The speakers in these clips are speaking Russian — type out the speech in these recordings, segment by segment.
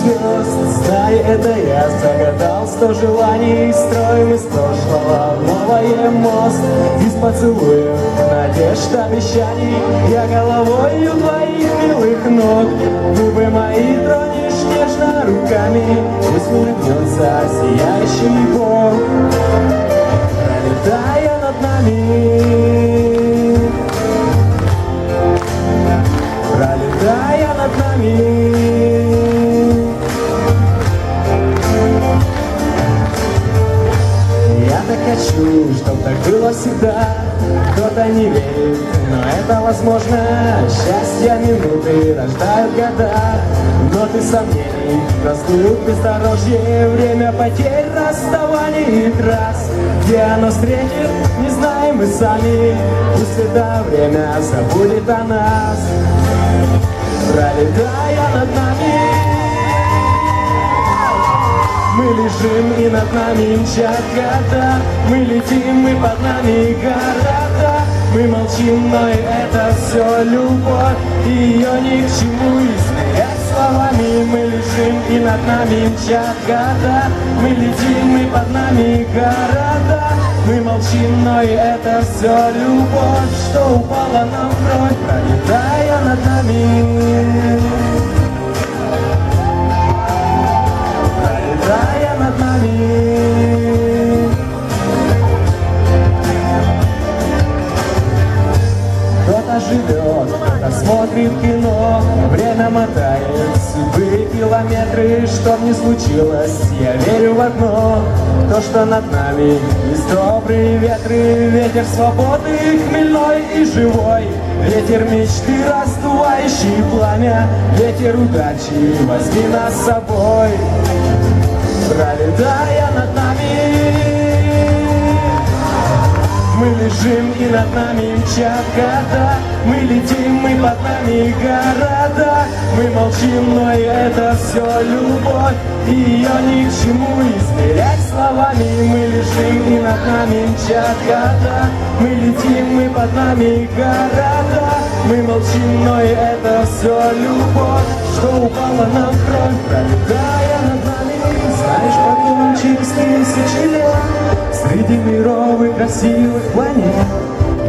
звезд Знай, это я загадал сто желаний Строим из прошлого. Новое мост Из поцелуев, надежд, обещаний. Я головой у твоих милых ног. Губы мои тронешь нежно руками. Пусть улыбнется сияющий Бог Пролетая над нами так было всегда. Кто-то не верит, но это возможно. Счастья минуты рождают года. Но ты сомнений раздуют бездорожье. Время потерь, расставаний и трасс. Где оно встретит, не знаем мы сами. Пусть это время забудет о нас. Пролетая над нами мы лежим и над нами мчат года Мы летим и под нами города. Мы молчим, но и это все любовь. И ее ни к чему измерять словами. Мы лежим и над нами мчат года Мы летим и под нами города. Мы молчим, но и это все любовь. Что упала нам в кровь, пролетая живет, смотрит кино, время мотает судьбы километры, чтоб не случилось, я верю в одно, то, что над нами есть добрые ветры, ветер свободы, хмельной и живой, ветер мечты, раздувающий пламя, ветер удачи, возьми нас с собой. Пролетая над нами. Мы лежим и над нами мчат года, мы летим, мы под нами города, мы молчим, но и это все любовь, и ее ни к чему измерять словами. Мы лежим и над нами мчат года, мы летим, мы под нами города, мы молчим, но и это все любовь, что упала нам в кровь, пролетая над нами. Знаешь, потом через тысячи лет Среди миров и красивых планет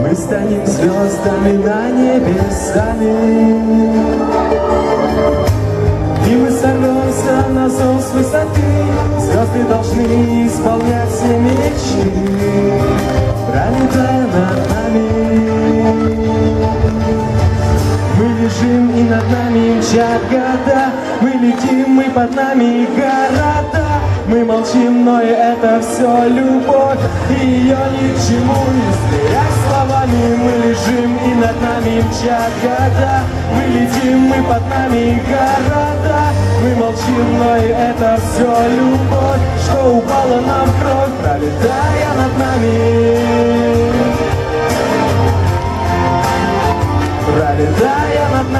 Мы станем звездами на небесами. И мы сорвемся на зов с высоты Звезды должны исполнять все мечты Пролетая над нами. Мы лежим и над нами мчат года Мы летим, мы под нами города Мы молчим, но и это все любовь. И ее ни к чему измерять словами Мы лежим и над нами мчат года Мы летим, мы под нами города. Мы молчим, но и это все любовь. Что упала нам в кровь, пролетая над нами. Пролетая над